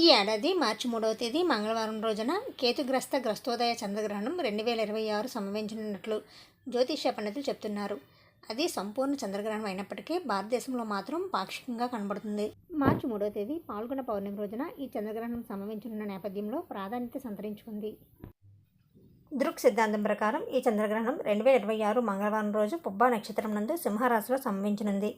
ఈ ఏడాది మార్చి మూడవ తేదీ మంగళవారం రోజున కేతుగ్రస్త గ్రస్తోదయ చంద్రగ్రహణం రెండు వేల ఇరవై ఆరు సంభవించనున్నట్లు జ్యోతిష్య పండితులు చెప్తున్నారు. అది సంపూర్ణ చంద్రగ్రహణం అయినప్పటికీ భారతదేశంలో మాత్రం పాక్షికంగా కనబడుతుంది. మార్చి మూడవ తేదీ పాల్గొన పౌర్ణమి రోజున ఈ చంద్రగ్రహణం సంభవించనున్న నేపథ్యంలో ప్రాధాన్యత సంతరించుకుంది. దృక్ సిద్ధాంతం ప్రకారం ఈ చంద్రగ్రహణం రెండు వేల ఇరవై ఆరు మంగళవారం రోజు పుబ్బా నక్షత్రం నందు సింహరాశిలో సంభవించనుంది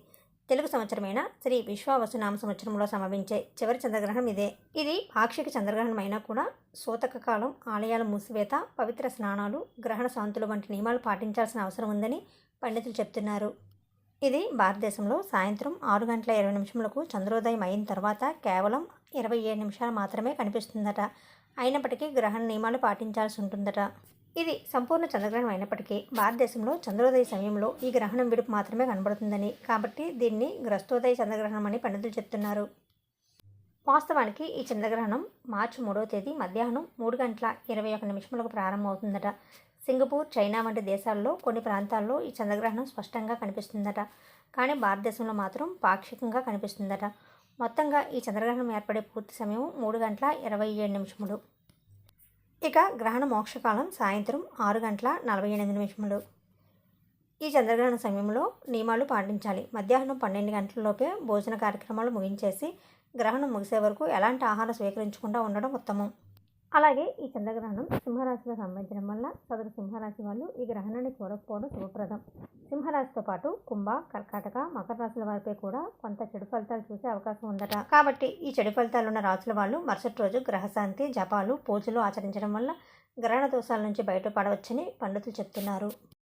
తెలుగు సంవత్సరమైన శ్రీ విశ్వావసునామ సంవత్సరంలో సంభవించే చివరి చంద్రగ్రహణం ఇదే. ఇది పాక్షిక చంద్రగ్రహణం అయినా కూడా సూతక కాలం ఆలయాల మూసివేత పవిత్ర స్నానాలు గ్రహణ శాంతులు వంటి నియమాలు పాటించాల్సిన అవసరం ఉందని పండితులు చెప్తున్నారు. ఇది భారతదేశంలో సాయంత్రం ఆరు గంటల ఇరవై నిమిషములకు చంద్రోదయం అయిన తర్వాత కేవలం ఇరవై ఏడు నిమిషాలు మాత్రమే కనిపిస్తుందట. అయినప్పటికీ గ్రహణ నియమాలు పాటించాల్సి ఉంటుందట. ఇది సంపూర్ణ చంద్రగ్రహణం అయినప్పటికీ భారతదేశంలో చంద్రోదయ సమయంలో ఈ గ్రహణం విడుపు మాత్రమే కనబడుతుందని కాబట్టి దీన్ని గ్రస్తోదయ చంద్రగ్రహణం అని పండితులు చెప్తున్నారు. వాస్తవానికి ఈ చంద్రగ్రహణం మార్చి మూడవ తేదీ మధ్యాహ్నం మూడు గంటల ఇరవై ఒక నిమిషములకు ప్రారంభమవుతుందట. సింగపూర్ చైనా వంటి దేశాల్లో కొన్ని ప్రాంతాల్లో ఈ చంద్రగ్రహణం స్పష్టంగా కనిపిస్తుందట. కానీ భారతదేశంలో మాత్రం పాక్షికంగా కనిపిస్తుందట. మొత్తంగా ఈ చంద్రగ్రహణం ఏర్పడే పూర్తి సమయం మూడు గంటల ఇరవై ఏడు నిమిషములు. ఇక గ్రహణ మోక్షకాలం సాయంత్రం ఆరు గంటల నలభై ఎనిమిది నిమిషములు. ఈ చంద్రగ్రహణ సమయంలో నియమాలు పాటించాలి. మధ్యాహ్నం పన్నెండు గంటలలోపే భోజన కార్యక్రమాలు ముగించేసి గ్రహణం ముగిసే వరకు ఎలాంటి ఆహారం స్వీకరించకుండా ఉండడం ఉత్తమం. అలాగే ఈ చంద్రగ్రహణం సింహరాశిలో సంబంధించడం వల్ల సదరు సింహరాశి వాళ్ళు ఈ గ్రహణాన్ని చూడకపోవడం శుభప్రదం. సింహరాశితో పాటు కుంభ కర్కాటక మకర రాశుల వారిపై కూడా కొంత చెడు ఫలితాలు చూసే అవకాశం ఉందట. కాబట్టి ఈ చెడు ఫలితాలు ఉన్న రాశుల వాళ్ళు మరుసటి రోజు గ్రహశాంతి జపాలు పూజలు ఆచరించడం వల్ల గ్రహణ దోషాల నుంచి బయటపడవచ్చని పండితులు చెప్తున్నారు.